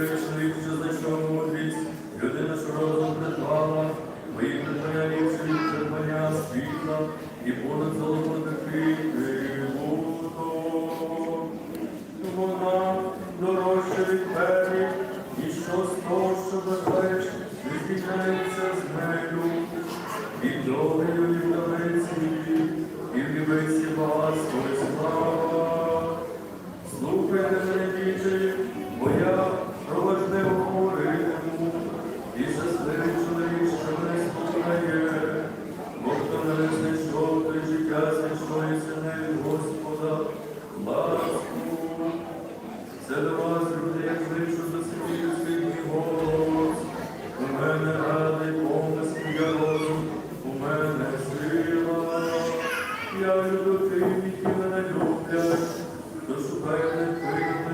ти шли, що знайшов мудрість, людина, що розум придбала, мої придбання ліпші, придбання світла, і будуть золото золотом. Вона дорожча від мене, і що з того, що бажаєш, не звільняє. Це вас, люди, як лишу за сильний голос. У мене радий помисл я розум, у мене сила. Я люблю тих, які мене люблять, до мене тих.